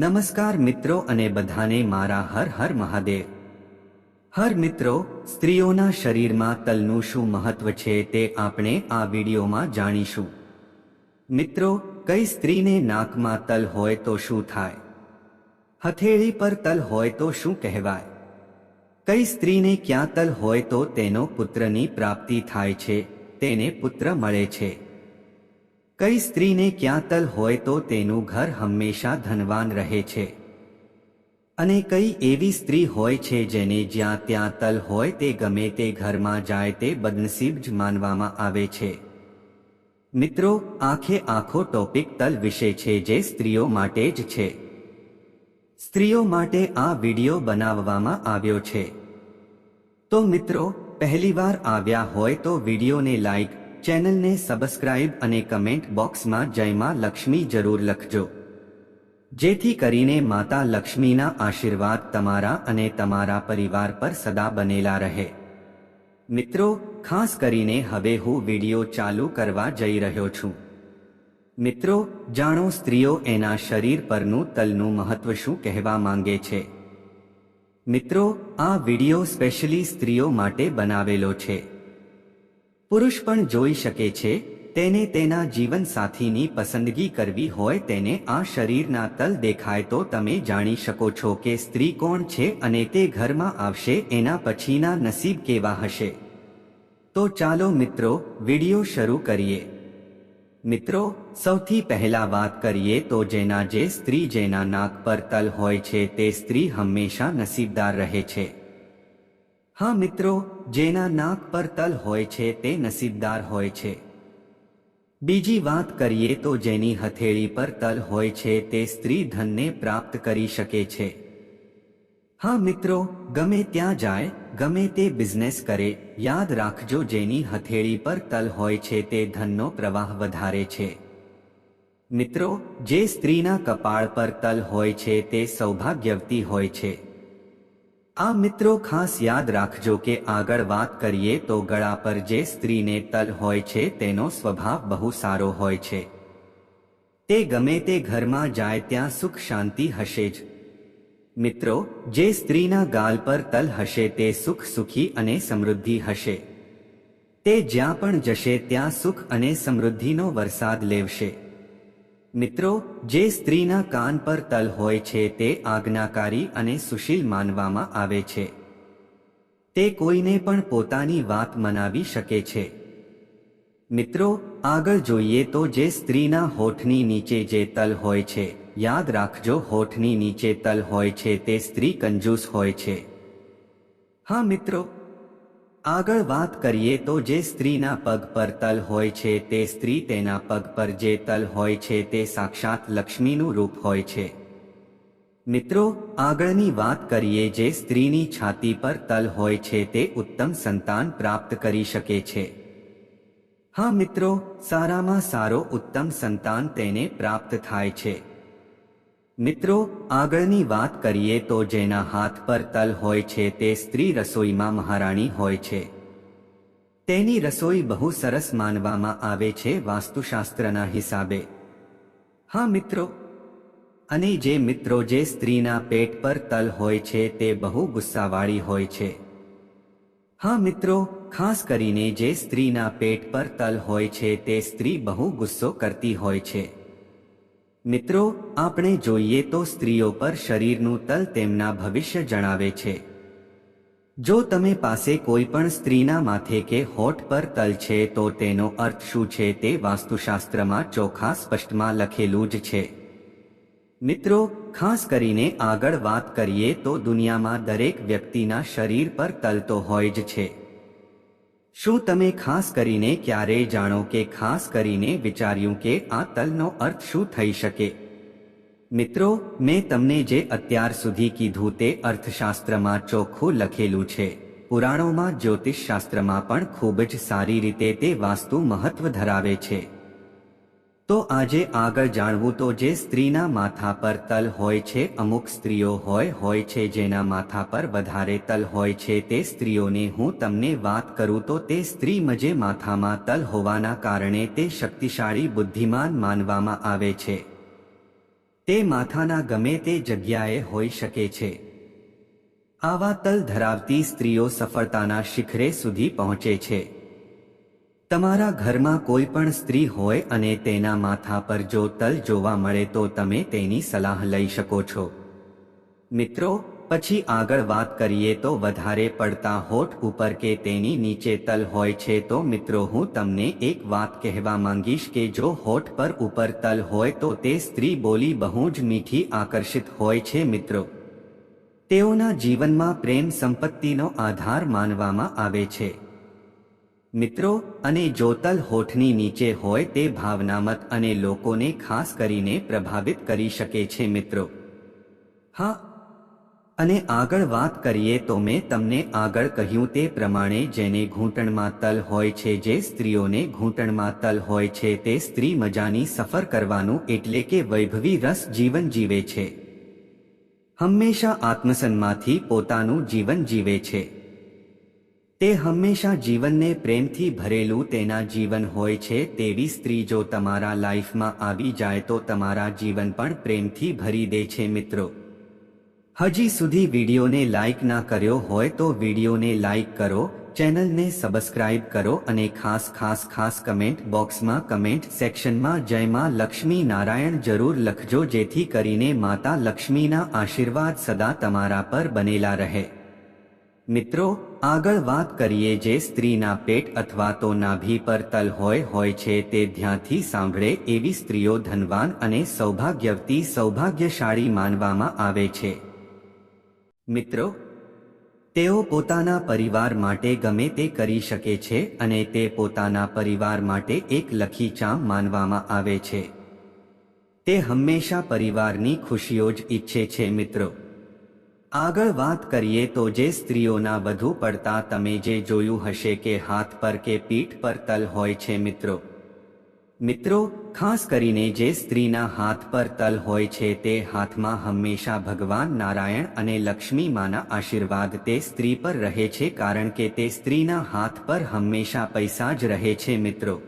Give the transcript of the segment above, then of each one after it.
નમસ્કાર મિત્રો અને બધાને મારા હર હર મહાદેવ. હર મિત્રો, સ્ત્રીઓના શરીરમાં તલનું શું મહત્વ છે તે આપણે આ વિડીયોમાં જાણીશું. મિત્રો, કઈ સ્ત્રીને નાકમાં તલ હોય તો શું થાય? હથેળી પર તલ હોય તો શું કહેવાય? કઈ સ્ત્રીને ક્યાં તલ હોય તો તેનો પુત્રની પ્રાપ્તિ થાય છે, તેને પુત્ર મળે છે. કઈ સ્ત્રીને ક્યાં તલ હોય તો તેનું ઘર હંમેશા ધનવાન રહે છે. અને કઈ એવી સ્ત્રી હોય છે જેને જ્યાં ત્યાં તલ હોય તે ગમે તે ઘરમાં જાય તે બદનસીબ જ માનવામાં આવે છે. મિત્રો, આખે આખો ટોપિક તલ વિશે છે જે સ્ત્રીઓ માટે જ છે. સ્ત્રીઓ માટે આ વિડિયો બનાવવામાં આવ્યો છે. તો મિત્રો, પહેલીવાર આવ્યા હોય તો વિડીયોને લાઈક ચેનલને સબસ્ક્રાઇબ અને કમેન્ટ બોક્સમાં જયમાં લક્ષ્મી જરૂર લખજો. જેથી કરીને માતા લક્ષ્મીના આશીર્વાદ તમારા અને તમારા પરિવાર પર સદા બનેલા રહે. મિત્રો, ખાસ કરીને હવે હું વીડિયો ચાલુ કરવા જઈ રહ્યો છું. મિત્રો, જાણો સ્ત્રીઓ એના શરીર પરનું તલનું મહત્વ શું કહેવા માંગે છે? મિત્રો, આ વીડિયો સ્પેશિયલી સ્ત્રીઓ માટે બનાવેલો છે. પુરુષ પણ જોઈ શકે છે, તેને તેના જીવન સાથીની પસંદગી કરવી હોય તેને આ શરીરના તલ દેખાય તો તમે જાણી શકો છો કે સ્ત્રી કોણ છે અને તે ઘરમાં આવશે, એના પછીના નસીબ કેવા હશે. તો ચાલો મિત્રો, વીડિયો શરૂ કરીએ. મિત્રો, સૌથી પહેલા વાત કરીએ તો જેના જે સ્ત્રી જેના નાક પર તલ હોય છે તે સ્ત્રી હંમેશા નસીબદાર રહે છે. હા મિત્રો, જેના નાક પર તલ હોય છે તે નસીબદાર હોય છે. બીજી વાત કરીએ તો જેની હથેળી પર તલ હોય છે તે સ્ત્રી ધનને પ્રાપ્ત કરી શકે છે. હા મિત્રો, ગમે ત્યાં જાય, ગમે તે બિઝનેસ કરે, યાદ રાખજો જેની હથેળી પર તલ હોય છે તે ધનનો પ્રવાહ વધારે છે. મિત્રો, જે સ્ત્રીના કપાળ પર તલ હોય છે તે સૌભાગ્યવતી હોય છે. આ મિત્રો ખાસ યાદ રાખજો કે આગળ વાત કરીએ તો ગળા પર જે સ્ત્રીને તલ હોય છે તેનો સ્વભાવ બહુ સારો હોય છે. તે ગમે તે ઘરમાં જાય ત્યાં સુખ શાંતિ હશે જ. મિત્રો, જે સ્ત્રીના ગાલ પર તલ હશે તે સુખ સુખી અને સમૃદ્ધિ હશે. તે જ્યાં પણ જશે ત્યાં સુખ અને સમૃદ્ધિનો વરસાદ લેવશે. મિત્રો, જે સ્ત્રીના કાન પર તલ હોય છે તે આજ્ઞાકારી અને સુશીલ માનવામાં આવે છે. તે કોઈને પણ પોતાની વાત મનાવી શકે છે. મિત્રો, આગળ જોઈએ તો જે સ્ત્રીના હોઠની નીચે જે તલ હોય છે, યાદ રાખજો હોઠની નીચે તલ હોય છે તે સ્ત્રી કંજૂસ હોય છે. હા મિત્રો આગળ વાત કરીએ તો જે સ્ત્રીના પગ પર તલ હોય છે, તે સ્ત્રી તેના પગ પર જે તલ હોય છે, તે સાક્ષાત લક્ષ્મીનું રૂપ હોય છે. મિત્રો, આગળની વાત કરીએ જે સ્ત્રીની છાતી પર તલ હોય છે, તે ઉત્તમ સંતાન પ્રાપ્ત કરી શકે છે. હા મિત્રો, સારામાં સારો ઉત્તમ સંતાન તેને પ્રાપ્ત થાય છે. મિત્રો, આગળની વાત કરીએ તો જેના હાથ પર તલ હોય છે તે સ્ત્રી રસોઈમાં મહારાણી હોય છે. તેની રસોઈ બહુ સરસ માનવામાં આવે છે વાસ્તુશાસ્ત્રના હિસાબે. હા, મિત્રો. અને જે મિત્રો જે સ્ત્રીના પેટ પર તલ હોય છે તે બહુ ગુસ્સાવાળી હોય છે. હા, મિત્રો, ખાસ કરીને જે સ્ત્રીના પેટ પર તલ હોય છે તે સ્ત્રી બહુ ગુસ્સો કરતી હોય છે. મિત્રો, આપણે જોઈએ તો સ્ત્રીઓ પર શરીરનું તલ તેમના ભવિષ્ય જણાવે છે. જો તમે પાસે કોઈ પણ સ્ત્રીના માથે કે હોઠ પર તલ છે, તો તેનો અર્થ શું છે તે વાસ્તુશાસ્ત્રમાં ચોખા સ્પષ્ટમાં લખેલું જ છે. મિત્રો, ખાસ કરીને આગળ વાત કરીએ તો દુનિયામાં દરેક વ્યક્તિના શરીર પર તલ તો હોય જ છે. શું તમે ખાસ કરીને ક્યારેય જાણો કે ખાસ કરીને વિચાર્યું કે આ તલનો અર્થ શું થઈ શકે? મિત્રો, મેં તમને જે અત્યાર સુધી કીધું તે અર્થશાસ્ત્રમાં ચોખ્ખું લખેલું છે. પુરાણોમાં જ્યોતિષશાસ્ત્રમાં પણ ખૂબ જ સારી રીતે તે વાસ્તુ મહત્વ ધરાવે છે. તો આજે આગળ જાણવું તો જે સ્ત્રીના માથા પર તલ હોય છે, અમુક સ્ત્રીઓ હોય હોય છે જેના માથા પર વધારે તલ હોય છે, તે સ્ત્રીઓને હું તમને વાત કરું તો તે સ્ત્રી મજે માથામાં તલ હોવાના કારણે તે શક્તિશાળી, બુદ્ધિમાન માનવામાં આવે છે. તે માથાના ગમે તે જગ્યાએ હોઈ શકે છે. આવા તલ ધરાવતી સ્ત્રીઓ સફળતાના શિખરે સુધી પહોંચે છે. તમારા ઘરમાં કોઈ પણ સ્ત્રી હોય અને તેના માથા પર જો તલ જોવા મળે તો તમે તેની સલાહ લઈ શકો છો. મિત્રો, પછી આગળ વાત કરીએ તો વધારે પડતા હોઠ ઉપર કે તેની નીચે તલ હોય છે તો મિત્રો, હું તમને એક વાત કહેવા માંગીશ કે જો હોઠ પર ઉપર તલ હોય તો તે સ્ત્રી બોલી બહુ જ મીઠી આકર્ષિત હોય છે મિત્રો. તેઓના જીવનમાં પ્રેમ સંપત્તિનો આધાર માનવામાં આવે છે. મિત્રો, અને જોતલ હોઠની નીચે હોય તે ભાવનામત અને લોકોને ખાસ કરીને પ્રભાવિત કરી શકે છે મિત્રો. હા. અને આગળ વાત કરીએ તો મેં તમને આગળ કહ્યું તે પ્રમાણે જેને ઘૂંટણમાં તલ હોય છે, જે સ્ત્રીઓને ઘૂંટણમાં તલ હોય છે, તે સ્ત્રી મજાની સફર કરવાનું એટલે કે વૈભવી રસ જીવન જીવે છે. હંમેશા આત્મસનમાંથી પોતાનું જીવન જીવે છે. તે હંમેશા જીવનને પ્રેમથી ભરેલું તેના જીવન હોય છે, તેવી સ્ત્રી જો તમારા લાઈફમાં આવી જાય તો તમારા જીવન પણ પ્રેમથી ભરી દે છે મિત્રો. હજી સુધી વિડીયોને લાઈક ના કર્યો હોય તો વિડીયોને લાઈક કરો, ચેનલને સબસ્ક્રાઇબ કરો અને ખાસ ખાસ ખાસ કમેન્ટ બોક્સમાં કમેન્ટ સેક્શનમાં જયમાં લક્ષ્મી નારાયણ જરૂર લખજો જેથી કરીને માતા લક્ષ્મીના આશીર્વાદ સદા તમારા પર બનેલા રહે. મિત્રો, આગળ વાત કરીએ જે સ્ત્રીના પેટ અથવા તો નાભી પર તલ હોય હોય છે તે ધ્યાનથી સાંભળે એવી સ્ત્રીઓ ધનવાન અને સૌભાગ્યવતી, સૌભાગ્યશાળી માનવામાં આવે છે. મિત્રો, તેઓ પોતાના પરિવાર માટે ગમે તે કરી શકે છે અને તે પોતાના પરિવાર માટે એક લખી ચામ માનવામાં આવે છે. તે હંમેશા પરિવારની ખુશીઓ જ ઈચ્છે છે મિત્રો. આગળ વાત કરીએ તો જે સ્ત્રીઓના વધુ પડતા તમે જે જોયું હશે કે હાથ પર કે પીઠ પર તલ હોય છે મિત્રો. મિત્રો, ખાસ કરીને જે સ્ત્રીના હાથ પર તલ હોય છે તે હાથમાં હંમેશા ભગવાન નારાયણ અને લક્ષ્મી માના આશીર્વાદ તે સ્ત્રી પર રહે છે કારણ કે તે સ્ત્રીના હાથ પર હંમેશા પૈસા જ રહે છે મિત્રો.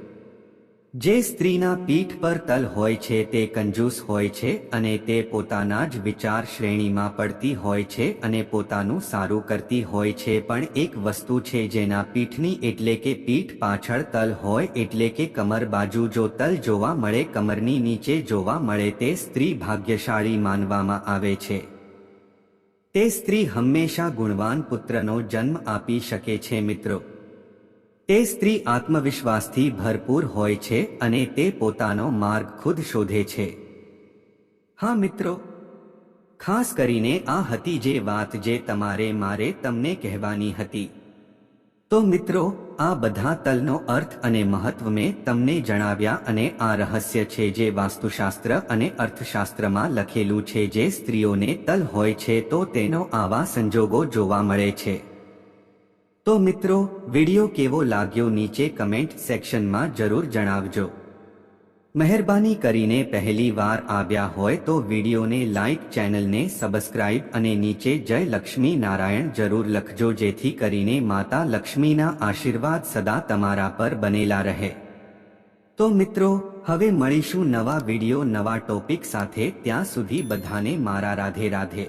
જે સ્ત્રીના પીઠ પર તલ હોય છે તે કંજૂસ હોય છે અને તે પોતાના જ વિચાર શ્રેણીમાં પડતી હોય છે અને પોતાનું સારું કરતી હોય છે પણ એક વસ્તુ છે જેના પીઠની એટલે કે પીઠ પાછળ તલ હોય એટલે કે કમર બાજુ જો તલ જોવા મળે કમરની નીચે જોવા મળે તે સ્ત્રી ભાગ્યશાળી માનવામાં આવે છે. તે સ્ત્રી હંમેશા ગુણવાન પુત્રનો જન્મ આપી શકે છે મિત્રો. તે સ્ત્રી આત્મવિશ્વાસથી ભરપૂર હોય છે અને તે પોતાનો માર્ગ ખુદ શોધે છે. હા, મિત્રો. ખાસ કરીને આ હતી જે વાત જે તમારે મારે તમને કહેવાની હતી. તો મિત્રો, આ બધા તલનો અર્થ અને મહત્વ મેં તમને જણાવ્યા અને આ રહસ્ય છે જે વાસ્તુશાસ્ત્ર અને અર્થશાસ્ત્રમાં લખેલું છે જે સ્ત્રીઓને તલ હોય છે તો તેનો આવા સંજોગો જોવા મળે છે. તો મિત્રો, વિડિયો કેવો લાગ્યો નીચે કમેન્ટ સેક્શનમાં જરૂર જણાવજો. મહેરબાની કરીને પહેલી વાર આવ્યા હોય તો વિડીયોને લાઇક ચેનલને સબસ્ક્રાઇબ અને નીચે જય લક્ષ્મી નારાયણ જરૂર લખજો જેથી કરીને માતા લક્ષ્મીના આશીર્વાદ સદા તમારા પર બનેલા રહે. તો મિત્રો, હવે મળીશું નવા વીડિયો, નવા ટોપિક સાથે ત્યાં સુધી બધાને મારા રાધે રાધે.